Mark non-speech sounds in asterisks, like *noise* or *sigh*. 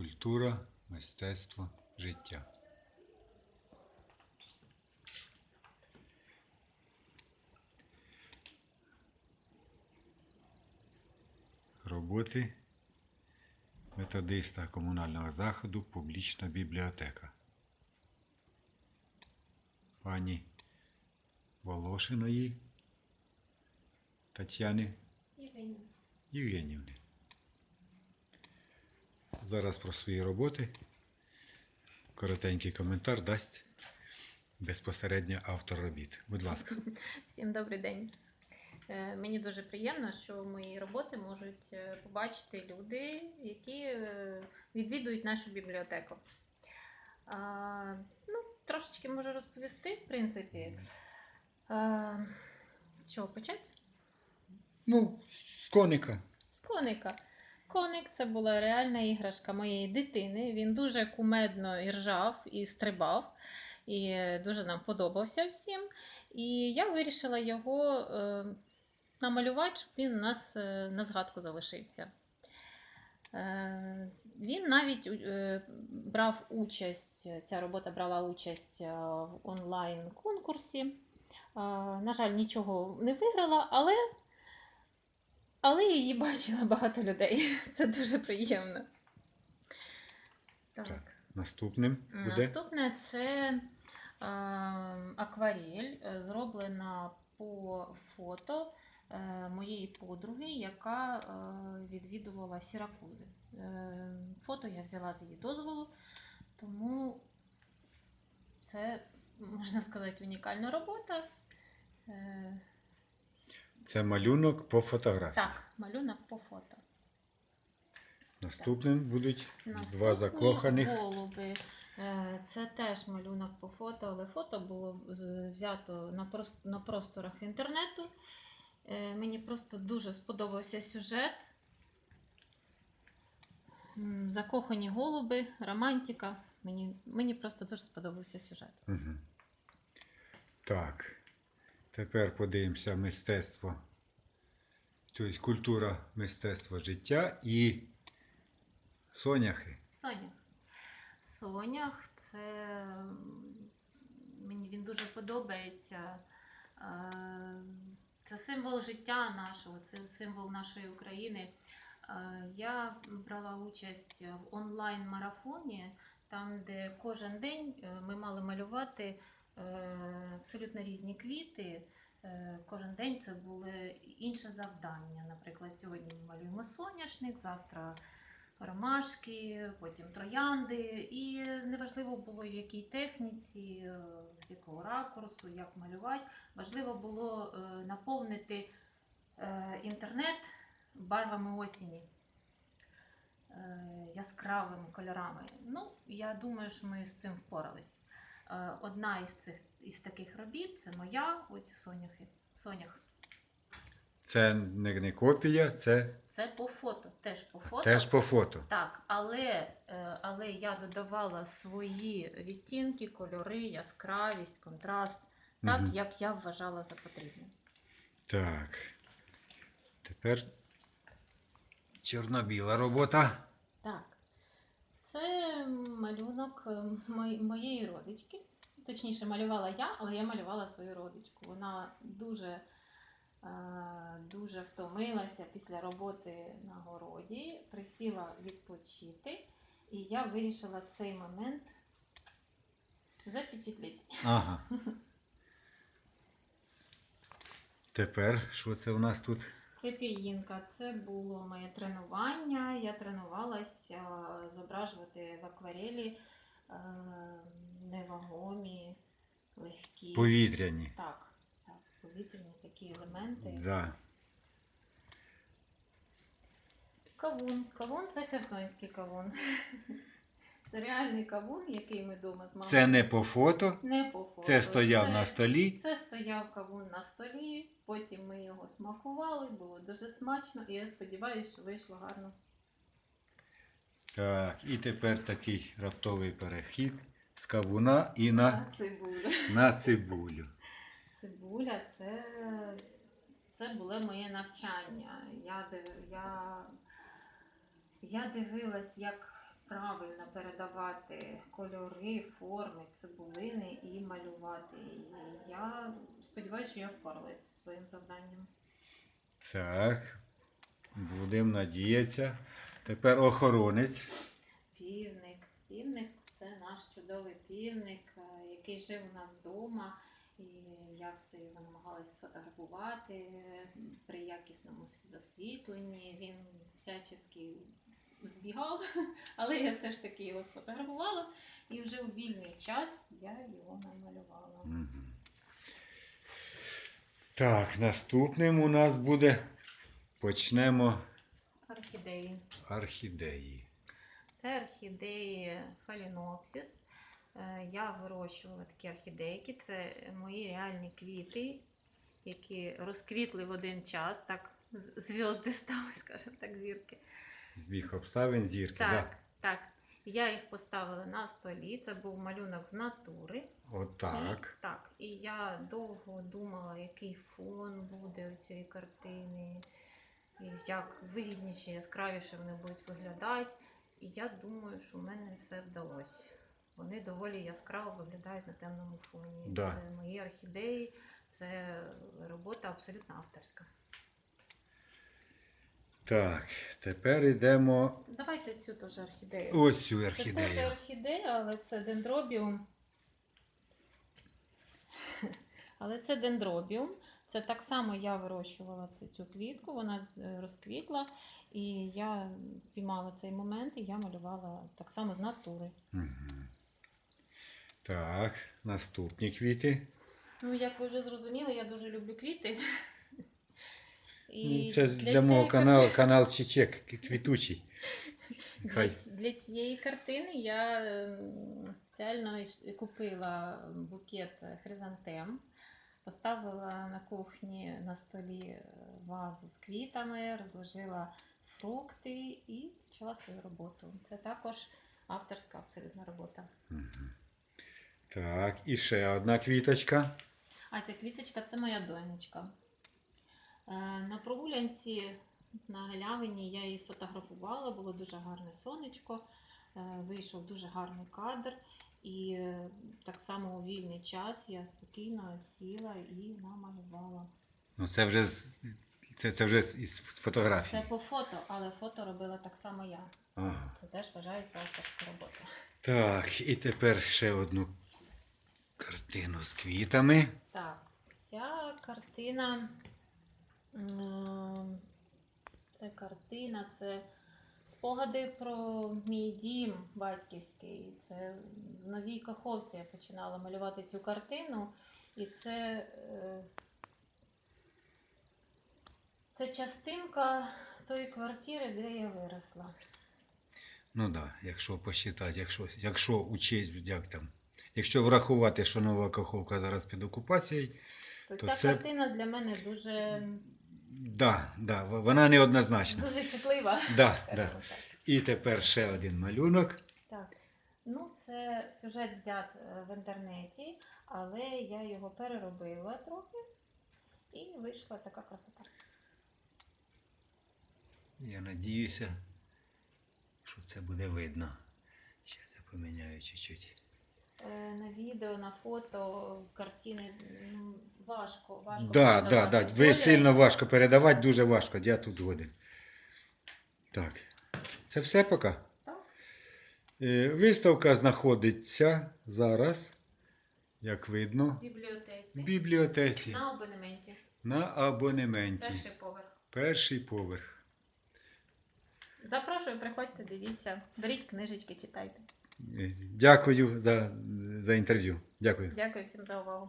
Культура, мистецтво, життя. Роботи методиста комунального заходу Публічна бібліотека. Пані Волошиної Тетяни Євгенівни. Зараз про свої роботи коротенький коментар дасть безпосередньо автор робіт. Будь ласка. *laughs* Всім добрий день. Е, Мені дуже приємно, що мої роботи можуть е, побачити люди, які е, відвідують нашу бібліотеку. Ну, трошечки можу розповісти, в принципі. Що почати? Ну, з коника. З коника. Коник це була реальна іграшка моєї дитини. Він дуже кумедно і ржав і стрибав, і дуже нам подобався всім. І я вирішила його е, намалювати, щоб він у нас е, на згадку залишився. Е, він навіть брав участь, ця робота брала участь в онлайн-конкурсі. На жаль, нічого не виграла, але але її бачило багато людей. *laughs* Це дуже приємно. Так. Так. Наступним буде. Наступне це е, акварель, е, зроблена по фото е, моєї подруги, яка е, відвідувала Сіракузи. Е, фото я взяла з її дозволу, тому це, можна сказати, унікальна робота. Е, Це малюнок по фотографії. так, малюнок по фото. Наступним будуть два Наступні закоханих. голуби. Е, Це теж малюнок по фото, але фото було взято на, просторах інтернету. Е, Мені просто дуже сподобався сюжет. Закохані голуби, романтика. Мені, мені просто дуже сподобався сюжет. Угу. Так. Тепер подивимося мистецтво. Тобто культура, мистецтво життя і соняхи. Сонях. Сонях це мені він дуже подобається. Е, Це символ життя нашого, це символ нашої України. Е, Я брала участь в онлайн-марафоні, там, де кожен день е, ми мали малювати абсолютно різні квіти. Е, Кожен день це були інше завдання. Наприклад, сьогодні ми малюємо соняшник, завтра ромашки, потім троянди. І неважливо було, в якій техніці, е, з якого ракурсу, як малювати. Важливо було е, наповнити е, інтернет барвами осені. е, Яскравими кольорами. Ну, я думаю, що ми з цим впорались. Е, Одна із цих із таких робіт це моя, ось соняхи. Сонях. Це не, не копія, це Це по фото, теж по фото. теж по фото. Так, але, е, але я додавала свої відтінки, кольори, яскравість, контраст, так Мгм. як я вважала за потрібне. Так. Тепер чорно-біла робота. Так, це малюнок е, моєї родички. Точніше, малювала я, але я малювала свою родичку. Вона дуже, е, дуже втомилася після роботи на городі, присіла відпочити, і я вирішила цей момент запечатліти. Ага. Тепер що це у нас тут? Це піїнка, це було моє тренування. Я тренувалася зображувати в акварелі е, невагомі, легкі. Повітряні. Так, так, повітряні такі елементи. Да. Кавун. Кавун це херсонський кавун. Це реальний кавун, який ми вдома з мамою. Це не по фото, не по фото. це стояв Це- на столі. Це стояв кавун на столі, потім ми його смакували, було дуже смачно, і я сподіваюся, що вийшло гарно. Так, і тепер такий раптовий перехід з кавуна і на, Цибуля. на цибулю. Цибуля це, це було моє навчання. Я, див- я, я дивилась, як правильно передавати кольори, форми, цибулини і малювати. Я сподіваюся, що я впоралась зі своїм завданням. Так. Будемо надіятися. Тепер охоронець. Півник. Півник це наш чудовий півник, е, який жив у нас вдома. І я все його намагалась сфотографувати при якісному освітленні. Він всячески збігав, *laughs* але я все ж таки його сфотографувала. І вже у вільний час я його намалювала. Так, наступним у нас буде. Почнемо Орхідеї. орхідеї. Це орхідеї фалінопсіс. Е, Я вирощувала такі орхідейки. Це мої реальні квіти, які розквітли в один час. Так, з- зв'язди стали, *laughs* скажімо так, зірки. Збіг обставин зірки. Так, так. Я їх поставила на столі. Це був малюнок з натури. Отак. І, так. І я довго думала, який фон буде у цієї картини, і як вигідніше, яскравіше вони будуть виглядати. І я думаю, що в мене все вдалося. Вони доволі яскраво виглядають на темному фоні. Да. Це мої орхідеї, це робота абсолютно авторська. Так, тепер йдемо Давайте цю теж орхідею. ось цю Це теж орхідея, але це дендробіум. *laughs* Але це дендробіум. Це так само я вирощувала цю, квітку, вона е, розквітла, і я піймала цей момент, і я малювала так само з натури. Так, наступні квіти. Ну, як ви вже зрозуміли, я дуже люблю квіти. *laughs* Ну, це для, цієї мого каналу канал Чечек квітучий. *laughs* Для, для цієї картини я ем, спеціально купила букет хризантем, поставила на кухні на столі е, вазу з квітами, розложила фрукти і почала свою роботу. Це також авторська абсолютна робота. Так, і ще одна квіточка. А ця квіточка це моя донечка. Е, На прогулянці на галявині я її сфотографувала, було дуже гарне сонечко, е, вийшов дуже гарний кадр. І е, так само у вільний час я спокійно сіла і намалювала. Ну, це вже з- це, це вже із фотографії. Це по фото, але фото робила так само я. Ага. Це теж вважається авторська робота. Так, і тепер ще одну картину з квітами. Так, ця картина. М, Це картина, це спогади про мій дім батьківський. Це в Новій Каховці я починала малювати цю картину. І це, е, це частинка тої квартири, де я виросла. Ну так, да, якщо посчитати, якщо, якщо учесть, як там, якщо врахувати, що нова Каховка зараз під окупацією, То, То ця це- картина для мене дуже, да, да, вона неоднозначна. дуже чутлива. Да, да. І тепер ще один малюнок. Так. Ну, це сюжет взят е, в інтернеті, але я його переробила трохи і вийшла така красота. Я надіюся, що це буде видно. Зараз я поміняю чуть-чуть. Е, На відео, на фото, картини ну, важко. важко Да, да, передавати да. Ви колір. сильно важко передавати, дуже важко. Я тут згоден. Так. Це все поки. Так. Е, Виставка знаходиться зараз, як видно, В бібліотеці. бібліотеці На абонементі. на абонементі. Перший поверх. Перший поверх. Запрошую, приходьте, дивіться, беріть книжечки, читайте. Дякую за, за інтерв'ю. Дякую. Дякую всім за увагу.